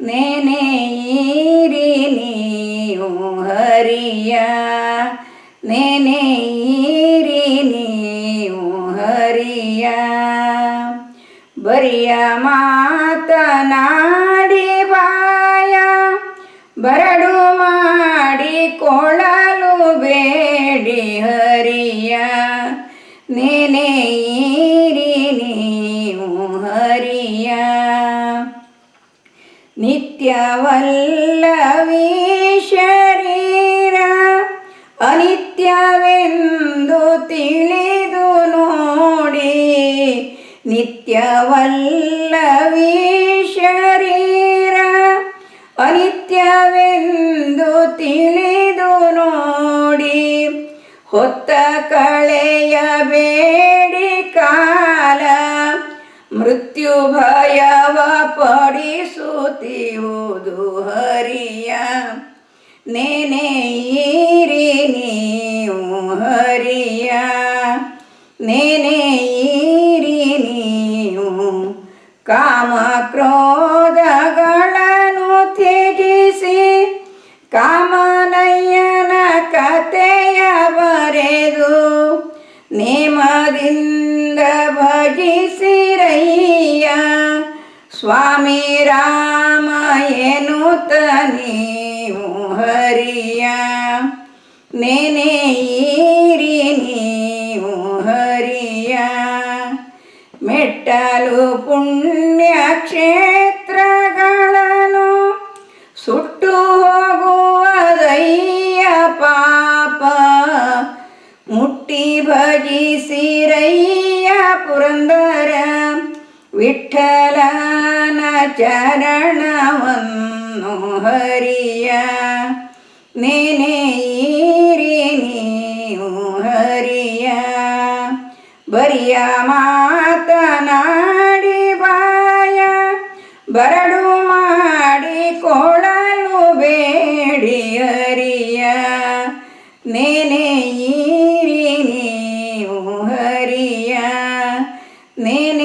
ನೆನೆಯಿರಿ ನೀವು ಹರಿಯ ನೆನೆಯಿರಿ ನೀವು ಹರಿಯ ಬರಿಯ ಮಾತನಾಡಿ ಬಾಯ ಬರಡು ನಿತ್ಯವಲ್ಲವೀ ಶರೀರ ಅನಿತ್ಯವೆಂದು ತಿಳಿದು ನೋಡಿ. ನಿತ್ಯವಲ್ಲವೀ ಶರೀರ ಅನಿತ್ಯವೆಂದು ತಿಳಿದು ನೋಡಿ. ಹೊತ್ತ ಕಳೆಯಬೇಡ ಮೃತ್ಯು ಭಯವ ಪಡಿಸುತ್ತಿಯುವುದು ಹರಿಯ ನೆನೆಯಿರಿ ನೀವು ಹರಿಯ. ನೆನೆಯಿರಿ ನೀವು ಕಾಮ ಕ್ರೋಧಗಳನ್ನು ತ್ಯಜಿಸಿ. ಕಾಮನಯ್ಯನ ಕತೆಯ ಬರೆದು ನೇಮದಿಂದ ಭಜಿಸಿರಯ್ಯ ಸ್ವಾಮಿ ರಾಮ ಎನ್ನುತ್ತ ನೀವು ಹರಿಯ? ನೆನೆಯಿರಿ ನೀವು ಹರಿಯ? ಮೆಟ್ಟಲು ಪುಣ್ಯ ಕ್ಷೇತ್ರಗಳನ್ನು ಸುಟ್ಟು ಹೋಗುವುದಯ್ಯ ಪಾಪ. ಮುಟ್ಟಿ ಭಜಿಸಿರಯ್ಯ ಪುರಂದರ ವಿಠಲನ ಚರಣವನ್ನು ಹರಿಯ ನೆನೆಯಿರಿ ನೀವು ಹರಿಯ ಬರಿಯ ಮಾತನಾಡಿ ಬಾಯ ಬರಡು ಮಾಡಿ ಕೊಳಲು ಬೇಡಿ ಹರಿಯ ನೆನೆಯಿ